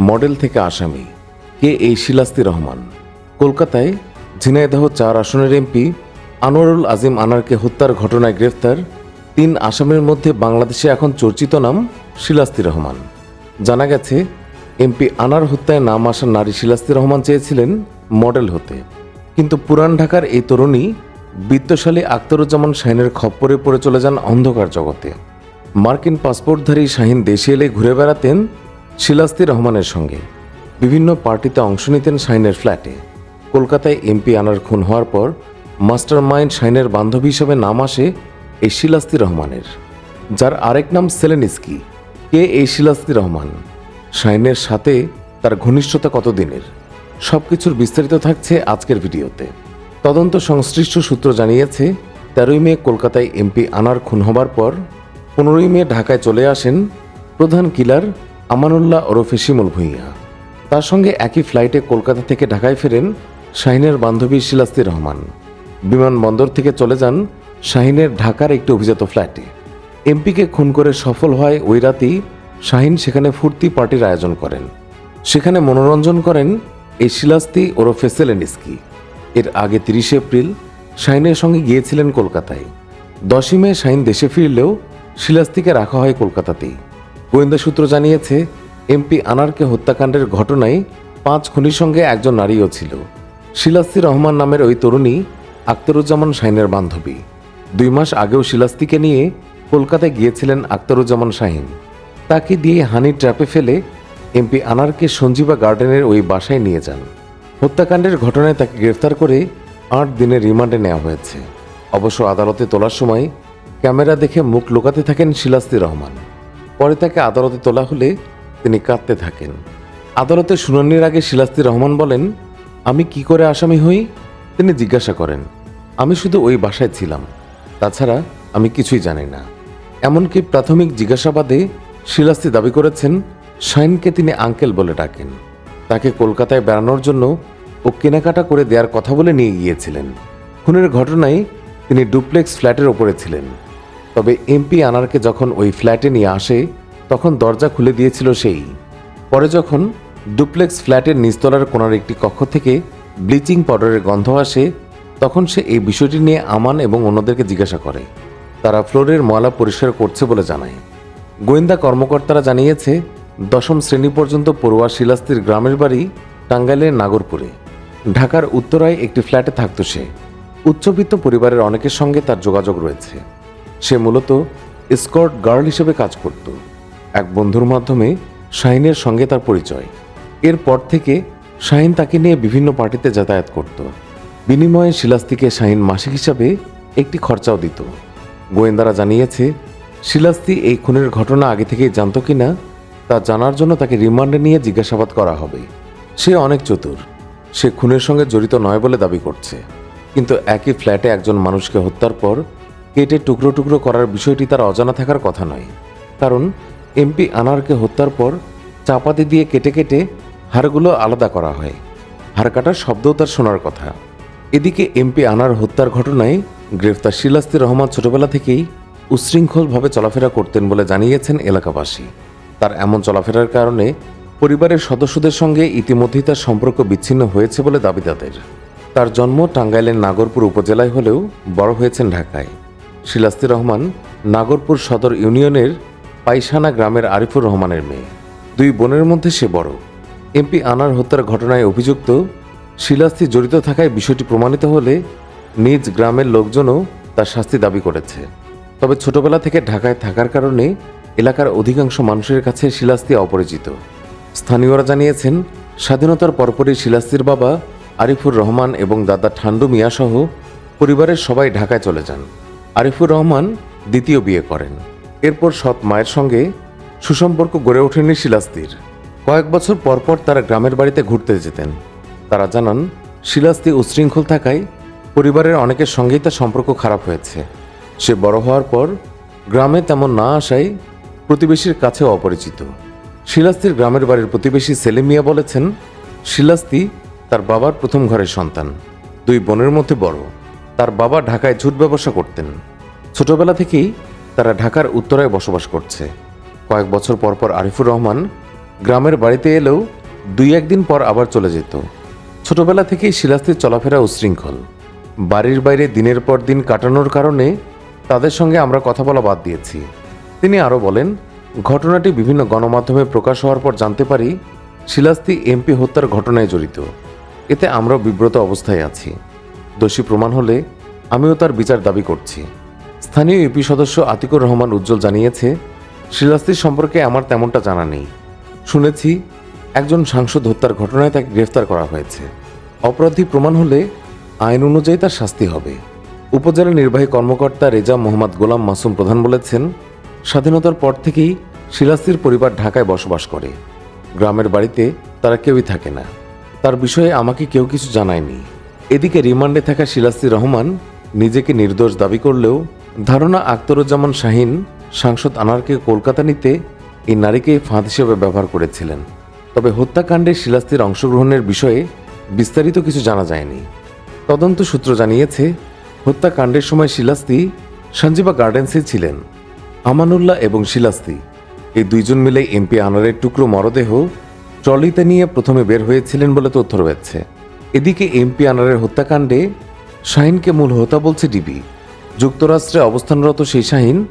Model থেকে আসামি কে এই শিলাস্তি রহমান। কলকাতায় ঝিনাইদহ চার আসনের এমপি আনোয়ারুল আজিম আনারকে হত্যার ঘটনায় গ্রেফতার তিন আসামির মধ্যে বাংলাদেশে এখন চর্চিত নাম শিলাস্তি রহমান। জানা গেছে, এমপি আনার হত্যায় নাম আসা নারী শিলাস্তি রহমান চেয়েছিলেন মডেল হতে। কিন্তু পুরান ঢাকার এই তরুণী বিত্তশালী আখতারুজ্জামান শাহিনের খপ্পরে পড়ে চলে যান অন্ধকার জগতে। মার্কিন পাসপোর্টধারী শাহিন দেশে এলে ঘুরে বেড়াতেন শিলাস্তি রহমানের সঙ্গে বিভিন্ন পার্টিতে অংশ নিতেন শাহিনের ফ্ল্যাটে। কলকাতায় এমপি আনার খুন হওয়ার পর মাস্টার মাইন্ড শাহিনের বান্ধবী হিসেবে নাম আসে এই শিলাস্তি রহমানের, যার আরেক নাম সেলেনিস্কি। কে এই শিলাস্তি রহমান? শাহিনের সাথে তার ঘনিষ্ঠতা কতদিনের? সবকিছুর বিস্তারিত থাকছে আজকের ভিডিওতে। তদন্ত সংশ্লিষ্ট সূত্র জানিয়েছে, তেরোই মে কলকাতায় এমপি আনার খুন হবার পর পনেরোই মে ঢাকায় চলে আসেন প্রধান কিলার আমানুল্লাহ ওরফে শিমুল ভূঁইয়া। তার সঙ্গে একই ফ্লাইটে কলকাতা থেকে ঢাকায় ফেরেন শাহিনের বান্ধবী শিলাস্তি রহমান। বিমানবন্দর থেকে চলে যান শাহিনের ঢাকার একটি অভিজাত ফ্ল্যাটে। এমপিকে খুন করে সফল হয় ওই রাতেই শাহিন সেখানে ফুর্তি পার্টির আয়োজন করেন। সেখানে মনোরঞ্জন করেন এই শিলাস্তি ওরফে সেলেনিস্কি। এর আগে তিরিশে এপ্রিল শাহিনের সঙ্গে গিয়েছিলেন কলকাতায়। দশই মে শাহিন দেশে ফিরলেও শিলাস্তিকে রাখা হয় কলকাতাতেই। গোয়েন্দা সূত্র জানিয়েছে, এমপি আনারকে হত্যাকাণ্ডের ঘটনায় পাঁচ খুনির সঙ্গে একজন নারীও ছিল। শিলাস্তি রহমান নামের ওই তরুণী আখতারুজ্জামান শাহিনের বান্ধবী। দুই মাস আগেও শিলাস্তিকে নিয়ে কলকাতায় গিয়েছিলেন আখতারুজ্জামান শাহিন। তাকে দিয়ে হানি ট্র্যাপে ফেলে এমপি আনারকে সঞ্জীবা গার্ডেনের ওই বাসায় নিয়ে যান। হত্যাকাণ্ডের ঘটনায় তাকে গ্রেফতার করে আট দিনের রিমান্ডে নেওয়া হয়েছে। অবশ্য আদালতে তোলার সময় ক্যামেরা দেখে মুখ লুকাতে থাকেন শিলাস্তি রহমান। পরে তাকে আদালতে তোলা হলে তিনি কাঁদতে থাকেন। আদালতে শুনানির আগে শিলাস্তি রহমান বলেন, আমি কি করে আসামি হই? তিনি জিজ্ঞাসা করেন, আমি শুধু ওই বাসায় ছিলাম, তাছাড়া আমি কিছুই জানি না। এমনকি প্রাথমিক জিজ্ঞাসাবাদে শিলাস্তি দাবি করেছেন, শাইনকে তিনি আঙ্কেল বলে ডাকেন। তাকে কলকাতায় বেড়ানোর জন্য ও কেনাকাটা করে দেওয়ার কথা বলে নিয়ে গিয়েছিলেন। খুনের ঘটনায় তিনি ডুপ্লেক্স ফ্ল্যাটের ওপরে ছিলেন। তবে এমপি আনারকে যখন ওই ফ্ল্যাটে নিয়ে আসে, তখন দরজা খুলে দিয়েছিল সেই। পরে যখন ডুপ্লেক্স ফ্ল্যাটের নিচতলার কোনার একটি কক্ষ থেকে ব্লিচিং পাউডারের গন্ধ আসে, তখন সে এই বিষয়টি নিয়ে আমান এবং অন্যদেরকে জিজ্ঞাসা করে। তারা ফ্লোরের ময়লা পরিষ্কার করছে বলে জানায়। গোয়েন্দা কর্মকর্তারা জানিয়েছে, দশম শ্রেণি পর্যন্ত পড়ুয়া শিলাস্তির গ্রামের বাড়ি টাঙ্গাইলের নাগরপুরে। ঢাকার উত্তরায় একটি ফ্ল্যাটে থাকত সে। উচ্চবিত্ত পরিবারের অনেকের সঙ্গে তার যোগাযোগ রয়েছে। সে মূলত স্কট গার্ল হিসেবে কাজ করত। এক বন্ধুর মাধ্যমে শাহিনের সঙ্গে তার পরিচয়। এরপর থেকে শাহিন তাকে নিয়ে বিভিন্ন পার্টিতে যাতায়াত করত। বিনিময়ে শিলাস্তিকে শাহিন মাসিক হিসাবে একটি খরচাও দিত। গোয়েন্দারা জানিয়েছে, শিলাস্তি এই খুনের ঘটনা আগে থেকেই জানত কিনা তা জানার জন্য তাকে রিমান্ডে নিয়ে জিজ্ঞাসাবাদ করা হবে। সে অনেক চতুর। সে খুনের সঙ্গে জড়িত নয় বলে দাবি করছে। কিন্তু একই ফ্ল্যাটে একজন মানুষকে হত্যার পর কেটে টুকরো টুকরো করার বিষয়টি তার অজানা থাকার কথা নয়। কারণ এমপি আনারকে হত্যার পর চাপাতি দিয়ে কেটে কেটে হাড়গুলো আলাদা করা হয়। হাড় কাটার শব্দও তার শোনার কথা। এদিকে এমপি আনার হত্যার ঘটনায় গ্রেফতার শিলাস্তি রহমান ছোটবেলা থেকেই উশৃঙ্খলভাবে চলাফেরা করতেন বলে জানিয়েছেন এলাকাবাসী। তার এমন চলাফেরার কারণে পরিবারের সদস্যদের সঙ্গে ইতিমধ্যেই তার সম্পর্ক বিচ্ছিন্ন হয়েছে বলে দাবি তাদের। তার জন্ম টাঙ্গাইলের নাগরপুর উপজেলায় হলেও বড় হয়েছেন ঢাকায়। শিলাস্তি রহমান নাগরপুর সদর ইউনিয়নের পাইসানা গ্রামের আরিফুর রহমানের মেয়ে। দুই বোনের মধ্যে সে বড়। এমপি আনার হত্যার ঘটনায় অভিযুক্ত শিলাস্তি জড়িত থাকায় বিষয়টি প্রমাণিত হলে নিজ গ্রামের লোকজনও তার শাস্তি দাবি করেছে। তবে ছোটবেলা থেকে ঢাকায় থাকার কারণে এলাকার অধিকাংশ মানুষের কাছে শিলাস্তি অপরিচিত। স্থানীয়রা জানিয়েছেন, স্বাধীনতার পরপরই শিলাস্তির বাবা আরিফুর রহমান এবং দাদা ঠান্ডু মিয়াসহ পরিবারের সবাই ঢাকায় চলে যান। আরিফুর রহমান দ্বিতীয় বিয়ে করেন। এরপর সৎ মায়ের সঙ্গে সুসম্পর্ক গড়ে ওঠেনি শিলাস্তির। কয়েক বছর পরপর তারা গ্রামের বাড়িতে ঘুরতে যেতেন। তারা জানান, শিলাস্তি উচ্ছৃঙ্খল থাকায় পরিবারের অনেকের সঙ্গেই তার সম্পর্ক খারাপ হয়েছে। সে বড় হওয়ার পর গ্রামে তেমন না আসায় প্রতিবেশীর কাছেও অপরিচিত। শিলাস্তির গ্রামের বাড়ির প্রতিবেশী সেলিম মিয়া বলেছেন, শিলাস্তি তার বাবার প্রথম ঘরের সন্তান, দুই বোনের মধ্যে বড়। তার বাবা ঢাকায় ঝুট ব্যবসা করতেন। ছোটবেলা থেকেই তারা ঢাকার উত্তরায় বসবাস করছে। কয়েক বছর পর পর আরিফুর রহমান গ্রামের বাড়িতে এলেও দুই একদিন পর আবার চলে যেত। ছোটবেলা থেকেই শিলাস্তির চলাফেরা উশৃঙ্খল। বাড়ির বাইরে দিনের পর দিন কাটানোর কারণে তাদের সঙ্গে আমরা কথা বলা বাদ দিয়েছি। তিনি আরও বলেন, ঘটনাটি বিভিন্ন গণমাধ্যমে প্রকাশ হওয়ার পর জানতে পারি শিলাস্তি এমপি হত্যার ঘটনায় জড়িত। এতে আমরাও বিব্রত অবস্থায় আছি। দোষী প্রমাণ হলে আমিও তার বিচার দাবি করছি। স্থানীয় ইউপি সদস্য আতিকুর রহমান উজ্জ্বল জানিয়েছে শিলাস্তির সম্পর্কে আমার তেমনটা জানা নেই। শুনেছি, একজন সাংসদ হত্যার ঘটনায় তাকে গ্রেফতার করা হয়েছে। অপরাধী প্রমাণ হলে আইন অনুযায়ী তার শাস্তি হবে। উপজেলা নির্বাহী কর্মকর্তা রেজা মোহাম্মদ গোলাম মাসুম প্রধান বলেছেন, স্বাধীনতার পর থেকেই শিলাস্তির পরিবার ঢাকায় বসবাস করে। গ্রামের বাড়িতে তারা কেউই থাকে না। তার বিষয়ে আমাকে কেউ কিছু জানায়নি। এদিকে রিমান্ডে থাকা শিলাস্তি রহমান নিজেকে নির্দোষ দাবি করলেও ধারণা আখতারুজ্জামান শাহিন, সাংসদ আনারকে কলকাতা নিতে এই নারীকে ফাঁদ হিসেবে ব্যবহার করেছিলেন। তবে হত্যাকাণ্ডে শিলাস্তির অংশগ্রহণের বিষয়ে বিস্তারিত কিছু জানা যায়নি। তদন্ত সূত্র জানিয়েছে, হত্যাকাণ্ডের সময় শিলাস্তি সঞ্জীবা গার্ডেন্সে ছিলেন। আমানুল্লাহ এবং শিলাস্তি এই দুইজন মিলে এমপি আনারের টুকরো মরদেহ ট্রলিতে নিয়ে প্রথমে বের হয়েছিলেন বলে তথ্য রয়েছে। এদিকে এমপি আনারের হত্যাকাণ্ডে শাহিনকে মূল হোতা বলছে ডিবি। যুক্তরাষ্ট্রে অবস্থানরত সেই শাহিন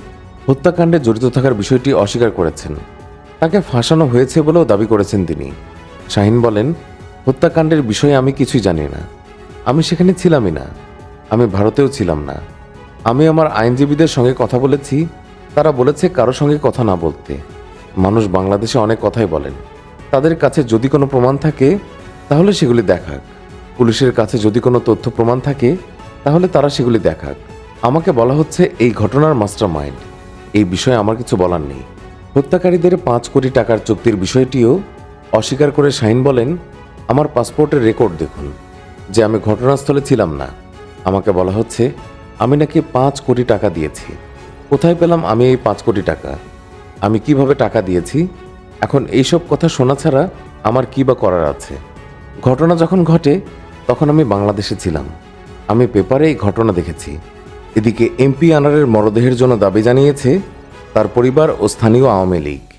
হত্যাকাণ্ডে জড়িত থাকার বিষয়টি অস্বীকার করেছেন। তাকে ফাঁসানো হয়েছে বলেও দাবি করেছেন তিনি। শাহিন বলেন, হত্যাকাণ্ডের বিষয়ে আমি কিছুই জানি না। আমি সেখানে ছিলামই না। আমি ভারতেও ছিলাম না। আমি আমার আইনজীবীদের সঙ্গে কথা বলেছি। তারা বলেছে কারও সঙ্গে কথা না বলতে। মানুষ বাংলাদেশে অনেক কথাই বলেন। তাদের কাছে যদি কোনো প্রমাণ থাকে, তাহলে সেগুলি দেখাক পুলিশের কাছে যদি কোনো তথ্য প্রমাণ থাকে, তাহলে তারা সেগুলি দেখাক। আমাকে বলা হচ্ছে এই ঘটনার মাস্টার মাইন্ড এই বিষয়ে আমার কিছু বলার নেই। হত্যাকারীদের পাঁচ কোটি টাকার চুক্তির বিষয়টিও অস্বীকার করে শাহিন বলেন, আমার পাসপোর্টের রেকর্ড দেখুন, যে আমি ঘটনাস্থলে ছিলাম না। আমাকে বলা হচ্ছে, আমি নাকি পাঁচ কোটি টাকা দিয়েছি। কোথায় পেলাম আমি এই পাঁচ কোটি টাকা? আমি কীভাবে টাকা দিয়েছি? এখন এইসব কথা শোনা ছাড়া আমার কী বা করার আছে? ঘটনা যখন ঘটে তখন আমি বাংলাদেশে ছিলাম। আমি পেপারে এই ঘটনা দেখেছি। এদিকে এমপি আনারের মরদেহের জন্য দাবি জানিয়েছে তার পরিবার ও স্থানীয় আওয়ামী লীগ।